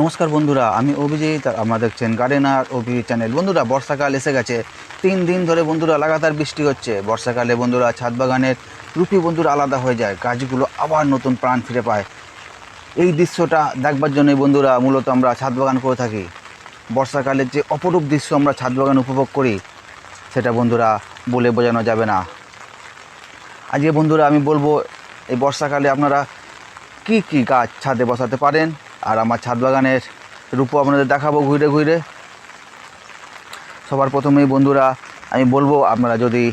নমস্কার বন্ধুরা, আমি অভিজিৎ আপনারা দেখছেন গার্ডেনার অভি চ্যানেল বন্ধুরা, বর্ষাকাল এসে গেছে। তিন দিন ধরে বন্ধুরা লাগাতার বৃষ্টি হচ্ছে। বর্ষাকালে বন্ধুরা ছাদ বাগানের রুপি বন্ধুরা আলাদা হয়ে যায়। গাছগুলো আবার নতুন প্রাণ ফিরে পায়। এই দৃশ্যটা দেখবার জন্যই বন্ধুরা মূলত আমরা ছাদ বাগান করে থাকি। বর্ষাকালের যে অপরূপ দৃশ্য আমরা ছাদ বাগান উপভোগ করি, সেটা বন্ধুরা বলে বোঝানো যাবে না। আজকে বন্ধুরা আমি বলব, এই বর্ষাকালে আপনারা কি কি গাছ ছাদে বসাতে পারেন? আর আমার ছাদ বাগানের রূপও আপনাদের দেখাবো ঘুরে ঘুরে। সবার প্রথমেই বন্ধুরা, আমি বলব আপনারা যদি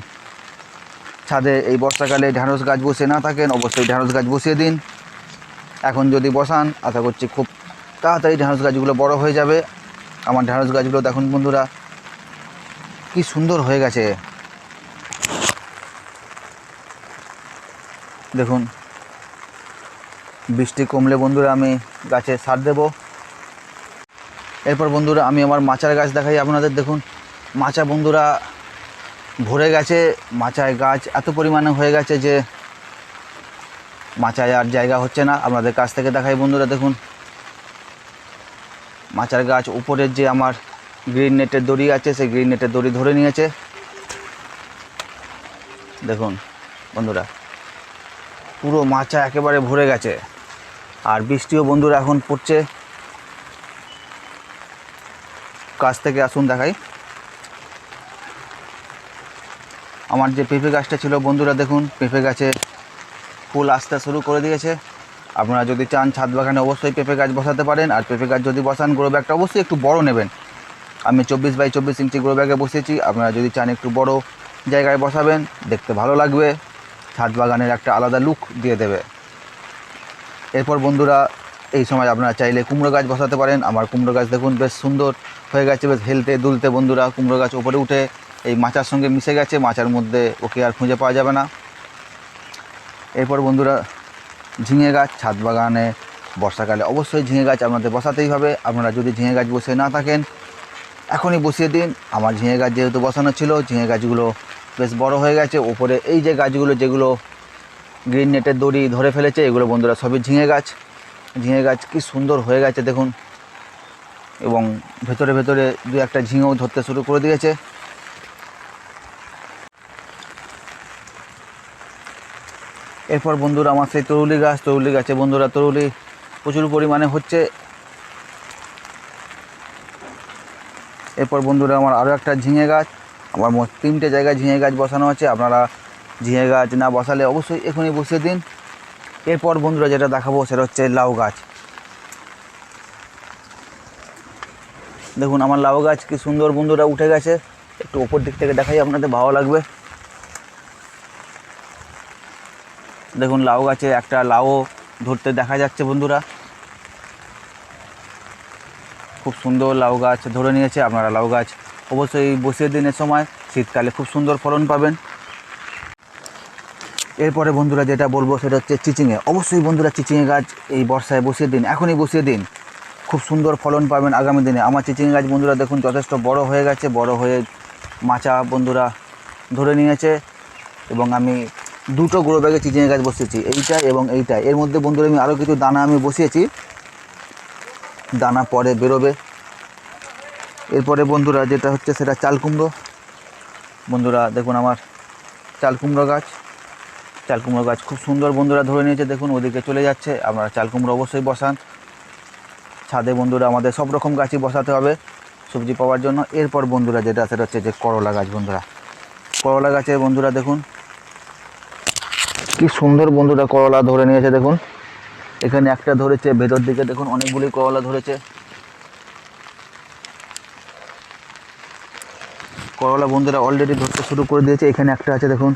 ছাদে এই বর্ষাকালে ঢ্যাঁড়স গাছ বসে না থাকেন, অবশ্যই ঢ্যাঁড়স গাছ বসিয়ে দিন। এখন যদি বসান, আশা করছি খুব তাড়াতাড়ি ঢ্যাঁড়স গাছগুলো বড় হয়ে যাবে। আমার ঢ্যাঁড়স গাছগুলো দেখুন বন্ধুরা, কি সুন্দর হয়ে গেছে। দেখুন বৃষ্টি কমলে বন্ধুরা আমি গাছে সার দেব। এরপর বন্ধুরা আমি আমার মাচার গাছ দেখাই আপনাদের। দেখুন, মাচা বন্ধুরা ভরে গেছে। মাচায় গাছ এত পরিমাণে হয়ে গেছে যে মাচায় আর জায়গা হচ্ছে না। আপনাদের কাছ থেকে দেখাই বন্ধুরা, দেখুন। মাচার গাছ উপরের যে আমার গ্রিন নেটের দড়ি আছে, সেই গ্রিন নেটের দড়ি ধরে নিয়েছে। দেখুন বন্ধুরা, পুরো মাচা একেবারে ভরে গেছে। আর বৃষ্টিও বন্ধুরা এখন পড়ছে। কাছ থেকে আসুন দেখাই। আমার যে পেঁপে গাছটা ছিল, বন্ধুরা দেখুন, পেঁপে গাছে ফুল আসতে শুরু করে দিয়েছে। আপনারা যদি চান ছাদ বাগানে অবশ্যই পেঁপে গাছ বসাতে পারেন, আর পেঁপে গাছ যদি বসান, গ্রো ব্যাগটা অবশ্যই একটু বড় নেবেন। আমি চব্বিশ বাই চব্বিশ ইঞ্চি গ্রো ব্যাগে বসেছি আপনারা যদি চান একটু বড় জায়গায় বসাবেন, দেখতে ভালো লাগবে। ছাদ বাগানের একটা আলাদা লুক দিয়ে দেবে। এরপর বন্ধুরা, এই সময় আপনারা চাইলে কুমড়ো গাছ বসাতে পারেন। আমার কুমড়ো গাছ দেখুন বেশ সুন্দর হয়ে গেছে, বেশ হেলতে দুলতে বন্ধুরা। কুমড়ো গাছ ওপরে উঠে এই মাচার সঙ্গে মিশে গেছে, মাচার মধ্যে ওকে আর খুঁজে পাওয়া যাবে না। এরপর বন্ধুরা, ঝিঙে গাছ ছাদ বাগানে বর্ষাকালে অবশ্যই ঝিঙে গাছ আপনাদের বসাতেই হবে। আপনারা যদি ঝিঙে গাছ বসে না থাকেন, এখনই বসিয়ে দিন। আমার ঝিঙে গাছ যেহেতু বসানো ছিল, ঝিঙে গাছগুলো বেশ বড় হয়ে গেছে। ওপরে এই যে গাছগুলো, যেগুলো গ্রিন নেটের দড়ি ধরে ফেলেছে, এগুলো বন্ধুরা সবই ঝিঙে গাছ। ঝিঙে গাছ কি সুন্দর হয়ে গেছে, দেখুন। এবং ভেতরে ভেতরে দু একটা ঝিঙেও ধরতে শুরু করে দিয়েছে। এরপর বন্ধুরা আমার সেই তরুলি গাছ, তরুলি গাছে বন্ধুরা, তরুলি প্রচুর পরিমাণে হচ্ছে। এরপর বন্ধুরা আমার আরও একটা ঝিঙে গাছ, আমার তিনটে জায়গায় ঝিঙে গাছ বসানো আছে, আপনারা ঝিঙে গাছ না বসালে অবশ্যই এখনই বসিয়ে দিন। এরপর বন্ধুরা যেটা দেখাবো সেটা হচ্ছে লাউ গাছ। দেখুন, আমার লাউ গাছ কি সুন্দর বন্ধুরা উঠে গেছে। একটু ওপর দিক থেকে দেখাই আপনাদের, ভালো লাগবে। দেখুন, লাউ গাছে একটা লাউও ধরতে দেখা যাচ্ছে বন্ধুরা। খুব সুন্দর লাউ গাছ ধরে নিয়েছে। আপনারা লাউ গাছ অবশ্যই বসিয়ে দিন এ সময়। শীতকালে খুব সুন্দর ফলন পাবেন। এরপরে বন্ধুরা যেটা বলব সেটা হচ্ছে চিচিংয়ে অবশ্যই বন্ধুরা চিচিংয়ে গাছ এই বর্ষায় বসিয়ে দিন। এখনই বসিয়ে দিন। খুব সুন্দর ফলন পাবেন আগামী দিনে। আমার চিচিংয়ে গাছ বন্ধুরা দেখুন যথেষ্ট বড় হয়ে গেছে, বড় হয়ে মাচা বন্ধুরা ধরে নিয়েছে এবং আমি দুটো গ্রো ব্যাগে চিচিংয়ে গাছ বসিয়েছি, এইটা এবং এইটা। এর মধ্যে বন্ধুরা আমি আরও কিছু দানা আমি বসিয়েছি। দানা পরে বেরোবে। এরপরে বন্ধুরা যেটা হচ্ছে সেটা চাল কুমড়ো। বন্ধুরা দেখুন আমার চাল কুমড়ো গাছ। চাল কুমড়ো গাছ খুব সুন্দর বন্ধুরা ধরে নিয়েছে। দেখুন, ওদিকে চলে যাচ্ছে। আপনারা চাল কুমড়ো অবশ্যই বসান। ছাদে বন্ধুরা আমাদের সব রকম গাছই বসাতে হবে সবজি পাওয়ার জন্য। এরপর বন্ধুরা যেটা সেটা হচ্ছে যে করলা গাছ বন্ধুরা। করলা গাছে বন্ধুরা দেখুন, কি সুন্দর বন্ধুরা করলা ধরে নিয়েছে দেখুন। এখানে একটা ধরেছে, ভেতর দিকে দেখুন অনেকগুলি করলা ধরেছে। করলা বন্ধুরা অলরেডি ধরতে শুরু করে দিয়েছে। এখানে একটা আছে দেখুন।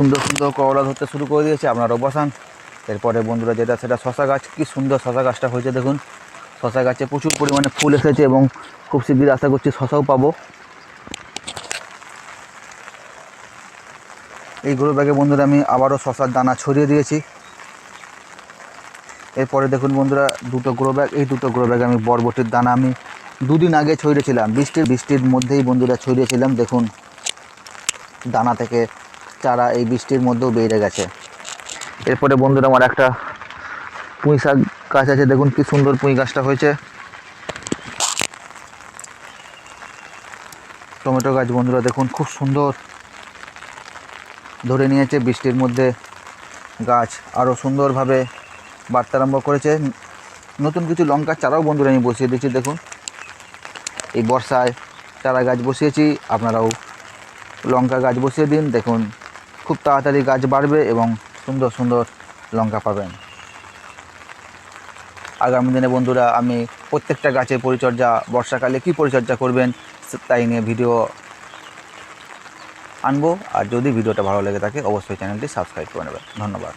সুন্দর সুন্দর করলা ধরতে শুরু করে দিয়েছে আপনারাও বসান এরপরে বন্ধুরা যেটা সেটা শশা গাছ, কি সুন্দর শশা গাছটা হয়েছে দেখুন। শশা গাছে প্রচুর পরিমাণে ফুল এসেছে এবং খুব শীঘ্রই আশা করছি শশাও পাবো। এই গ্রো ব্যাগে বন্ধুরা আমি আবারও শশার দানা ছড়িয়ে দিয়েছি। এরপরে দেখুন বন্ধুরা দুটো গ্রো ব্যাগ, এই দুটো গ্রো ব্যাগে আমি বরবটির দানা আমি দুদিন আগে ছড়িয়েছিলাম। বৃষ্টির বৃষ্টির মধ্যেই বন্ধুরা ছড়িয়েছিলাম, দেখুন। দানা থেকে চারা এই বৃষ্টির মধ্যেও বেড়ে গেছে। এরপরে বন্ধুরা আমার একটা পুঁই শাক গাছ আছে, দেখুন কি সুন্দর পুঁই গাছটা হয়েছে। টমেটো গাছ বন্ধুরা দেখুন খুব সুন্দর। ধরে নিয়েছে বৃষ্টির মধ্যে গাছ আরও সুন্দরভাবে বাড়তে আরম্ভ করেছে। নতুন কিছু লঙ্কার চারাও বন্ধুরা আমি বসিয়ে দিয়েছি দেখুন। এই বর্ষায় চারা গাছ বসিয়েছি, আপনারাও লঙ্কা গাছ বসিয়ে দিন, দেখুন। খুব তাড়াতাড়ি গাছ বাড়বে এবং সুন্দর সুন্দর লঙ্কা পাবেন। আগামী দিনে বন্ধুরা, আমি প্রত্যেকটা গাছের পরিচর্যা, বর্ষাকালে কি পরিচর্যা করবেন তাই নিয়ে ভিডিও আনব। আর যদি ভিডিওটা ভালো লেগে থাকে, অবশ্যই চ্যানেলটি সাবস্ক্রাইব করে নেবেন। ধন্যবাদ।